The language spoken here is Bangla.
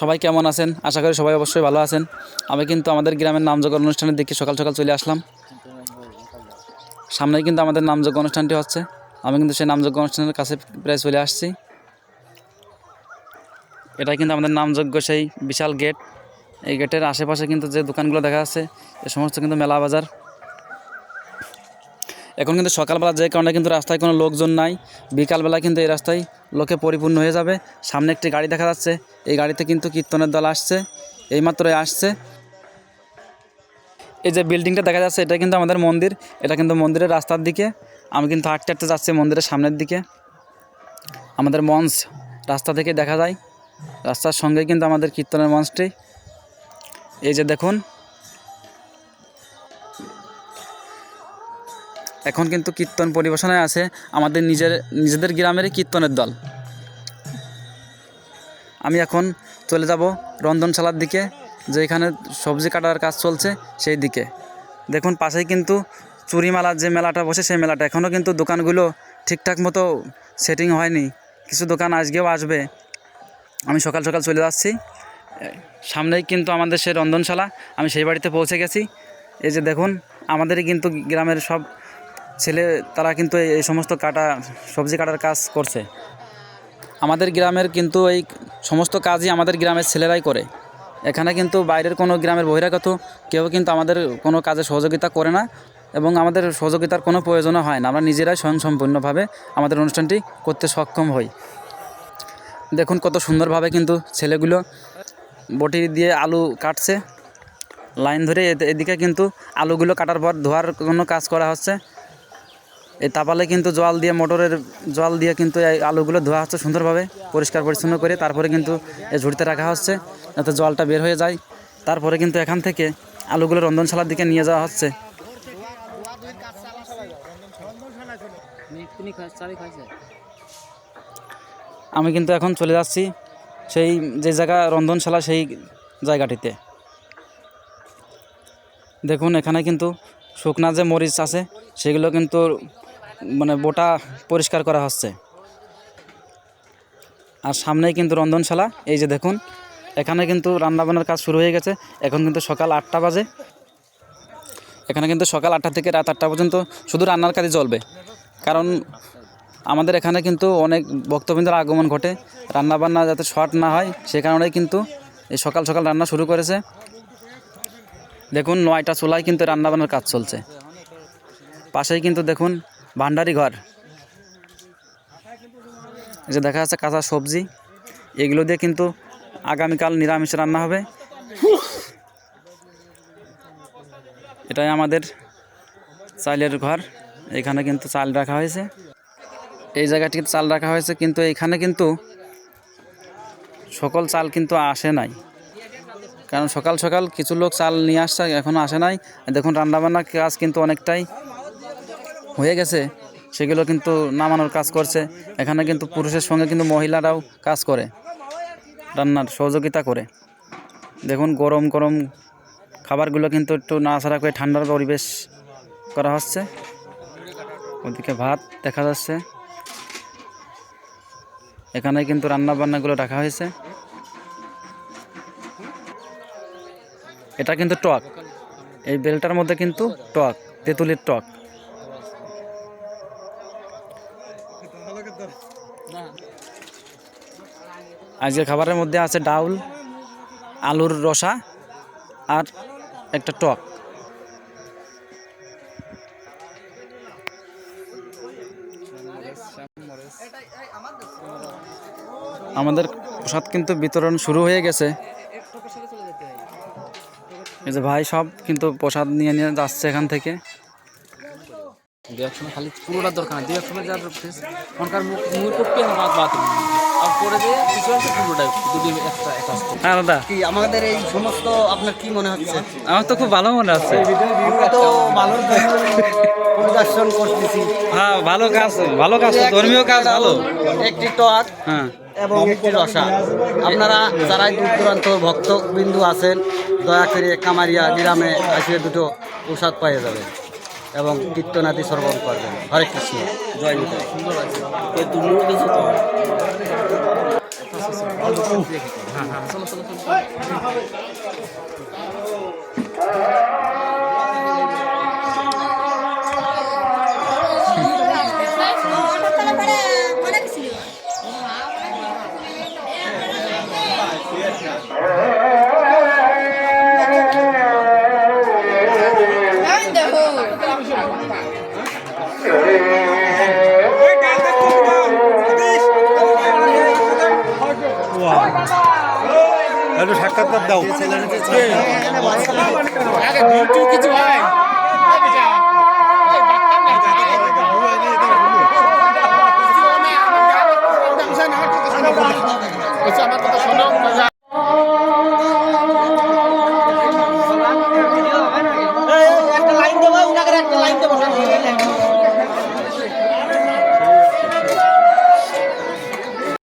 সবাই কেমন আছেন? আশা করি সবাই অবশ্যই ভালো আছেন। আমি কিন্তু আমাদের গ্রামের নামযোগ্য অনুষ্ঠানের দিকে সকাল সকাল চলে আসলাম। সামনেই কিন্তু আমাদের নামযোগ্য অনুষ্ঠানটি হচ্ছে। আমি কিন্তু সেই নামযোগ্য অনুষ্ঠানের কাছে প্রায় চলে আসছি। এটা কিন্তু আমাদের নামযোগ্য সেই বিশাল গেট। এই গেটের আশেপাশে কিন্তু যে দোকানগুলো দেখা যাচ্ছে, এ সমস্ত কিন্তু মেলা বাজার। এখন কিন্তু সকালবেলা যে কারণে কিন্তু রাস্তায় কোনো লোকজন নাই, বিকালবেলা কিন্তু এই রাস্তায় লোকে পরিপূর্ণ হয়ে যাবে। সামনে একটি গাড়ি দেখা যাচ্ছে, এই গাড়িতে কিন্তু কীর্তনের দল আসছে এইমাত্রই আসছে। এই যে বিল্ডিংটা দেখা যাচ্ছে, এটা কিন্তু আমাদের মন্দির, এটা কিন্তু মন্দিরের রাস্তার দিকে। আমি কিন্তু হাঁটতে হাঁটতে যাচ্ছি মন্দিরের সামনের দিকে। আমাদের মঞ্চ রাস্তা থেকে দেখা যায়। রাস্তার সঙ্গে কিন্তু আমাদের কীর্তনের মঞ্চটি। এই যে দেখুন এখন কিন্তু কীর্তন পরিবেশনায় আছে আমাদের নিজের, নিজেদের গ্রামেরই কীর্তনের দল। আমি এখন চলে যাব রন্ধনশালার দিকে, যেখানে সবজি কাটার কাজ চলছে সেই দিকে। দেখুন, পাশেই কিন্তু চুরি চুরিমালার যে মেলাটা বসে, সেই মেলাটা। এখনও কিন্তু দোকানগুলো ঠিকঠাক মতো সেটিং হয়নি। কিছু দোকান আজকেও আসবে। আমি সকাল সকাল চলে যাচ্ছি। সামনেই কিন্তু আমাদের সেই রন্ধনশালা। আমি সেই বাড়িতে পৌঁছে গেছি। এই যে দেখুন, আমাদেরই কিন্তু গ্রামের সব ছেলে, তারা কিন্তু এই- সমস্ত কাটা, সবজি কাটার কাজ করছে। আমাদের গ্রামের কিন্তু এই সমস্ত কাজই আমাদের গ্রামের ছেলেরাই করে। এখানে কিন্তু বাইরের কোনো গ্রামের বহিরাগত কেউ কিন্তু আমাদের কোনো কাজে সহযোগিতা করে না এবং আমাদের সহযোগিতার কোনো প্রয়োজনও হয় না। আমরা নিজেরাই স্বয়ংসম্পূর্ণভাবে আমাদের অনুষ্ঠানটি করতে সক্ষম হই। দেখুন কত সুন্দরভাবে কিন্তু ছেলেগুলো বটি দিয়ে আলু কাটছে। লাইন ধরে এদ- এদিকে কিন্তু আলুগুলো কাটার পর ধোয়ার কোনো কাজ করা হচ্ছে। এই তাপালে কিন্তু জল দিয়ে, মোটরের জল দিয়ে কিন্তু এই আলুগুলো ধোয়া হচ্ছে সুন্দরভাবে, পরিষ্কার পরিচ্ছন্ন করে। তারপরে কিন্তু এই ঝুড়িতে রাখা হচ্ছে, যাতে জলটা বের হয়ে যায়। তারপরে কিন্তু এখান থেকে আলুগুলো রন্ধনশালার দিকে নিয়ে যাওয়া হচ্ছে। আমি কিন্তু এখন চলে যাচ্ছি সেই, যে জায়গা রন্ধনশালা সেই জায়গাটিতে। দেখুন, এখানে কিন্তু শুকনা যে মরিচ আছে, সেগুলো কিন্তু মানে বোটা পরিষ্কার করা হচ্ছে। আর সামনেই কিন্তু রন্ধনশালা, এই যে দেখুন, এখানে কিন্তু রান্নাবান্নার কাজ শুরু হয়ে গেছে। এখন কিন্তু সকাল আটটা বাজে। এখানে কিন্তু সকাল আটটা থেকে রাত আটটা পর্যন্ত শুধু রান্নার কাজই চলবে। কারণ আমাদের এখানে কিন্তু অনেক ভক্তবৃন্দের আগমন ঘটে। রান্নাবান্না যাতে শর্ট না হয়, সে কারণেই কিন্তু এই সকাল সকাল রান্না শুরু করেছে। দেখুন, নয়টা চুলায় কিন্তু রান্নাবান্নার কাজ চলছে। পাশেই কিন্তু দেখুন ভান্ডারি ঘর। যে দেখা যাচ্ছে কাঁচা সবজি। এগুলো দিয়ে কিন্তু আগামীকাল নিরামিষ রান্না হবে। এটাই আমাদের চালের ঘর। এখানে কিন্তু চাল রাখা হয়েছে। এই জায়গাটিতে চাল রাখা হয়েছে, কিন্তু এখানে কিন্তু সকল চাল কিন্তু আসে নাই। কারণ সকাল সকাল কিছু লোক চাল নিয়ে আসছে এখনও আসে নাই। দেখুন, রান্নাবান্নার কাজ কিন্তু অনেকটাই হয়ে গেছে, সেগুলো কিন্তু নামানোর কাজ করছে। এখানে কিন্তু পুরুষের সঙ্গে কিন্তু মহিলারাও কাজ করে, রান্নার সহযোগিতা করে। দেখুন, গরম গরম খাবারগুলো কিন্তু একটু নাড়াচাড়া করে ঠান্ডার পরিবেশ করা হচ্ছে। ওদিকে ভাত দেখা যাচ্ছে। এখানে কিন্তু রান্না বান্নাগুলো রাখা হয়েছে। এটা কিন্তু টক। এই বেলটার মধ্যে কিন্তু টক, তেঁতুলির টক। আজকের খাবারের মধ্যে আছে ডাউল, আলুর রসা আর একটা টক। আমাদের প্রসাদ কিন্তু বিতরণ শুরু হয়ে গেছে। ভাই সব কিন্তু প্রসাদ নিয়ে নিয়ে যাচ্ছে এখান থেকে। দু এক সময় খালি পুরোটা দরকার দু এক সময় যার মুখ টপকে আমার বাদ আর পরে দিয়ে কিছু আছে পুরোটা দুটি একটা হ্যাঁ দাদা। কি আমাদের এই সমস্ত আপনার কি মনে হচ্ছে? আমার তো খুব ভালো মনে হচ্ছে। আমরা তো ভালো পরিদর্শন করতেছি। হ্যাঁ ভালো কাজ ভালো কাজ ধর্মীয় কাজ ভালো। একটি টক হ্যাঁ। এবং একটি রসা। আপনারা যারাই দূর দূরান্ত ভক্তবিন্দু আছেন দয়া করে কামারিয়া গ্রামে আসিয়ে দুটো প্রসাদ পাইয়ে যাবেন। এবং কীর্তনাদি শ্রবণ করবেন। হরে কৃষ্ণ। জয় নিতাই হ্যাঁ দাও। কিছু চলো